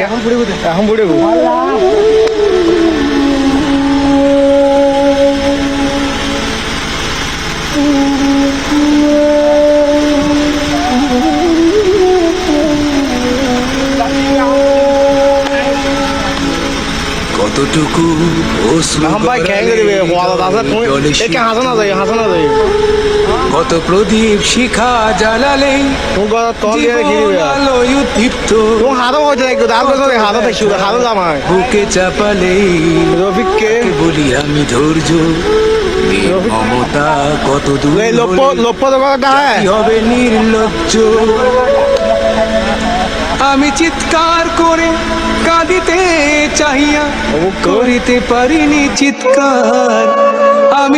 এখন বুড়ে গো কতটুকু অশ্রু এখন ভাই খেয়ে ওয়ালা দাদা তুমি জলে কত প্রদীপ শিখা জ্বালালে আলোয় উদ্দীপ্ত। হাতও হয়েছে দেখো দাঁত করে হাতও দেখছি হাতও জামাই বুকে চাপালে রফিককে। বলি আমি ধৈর্য। মমতা কত দূর হবে নির্লজ্জ? আমি চিৎকার করে কাঁদিতে চাহিয়া করিতে পারিনি চিৎকার। আমি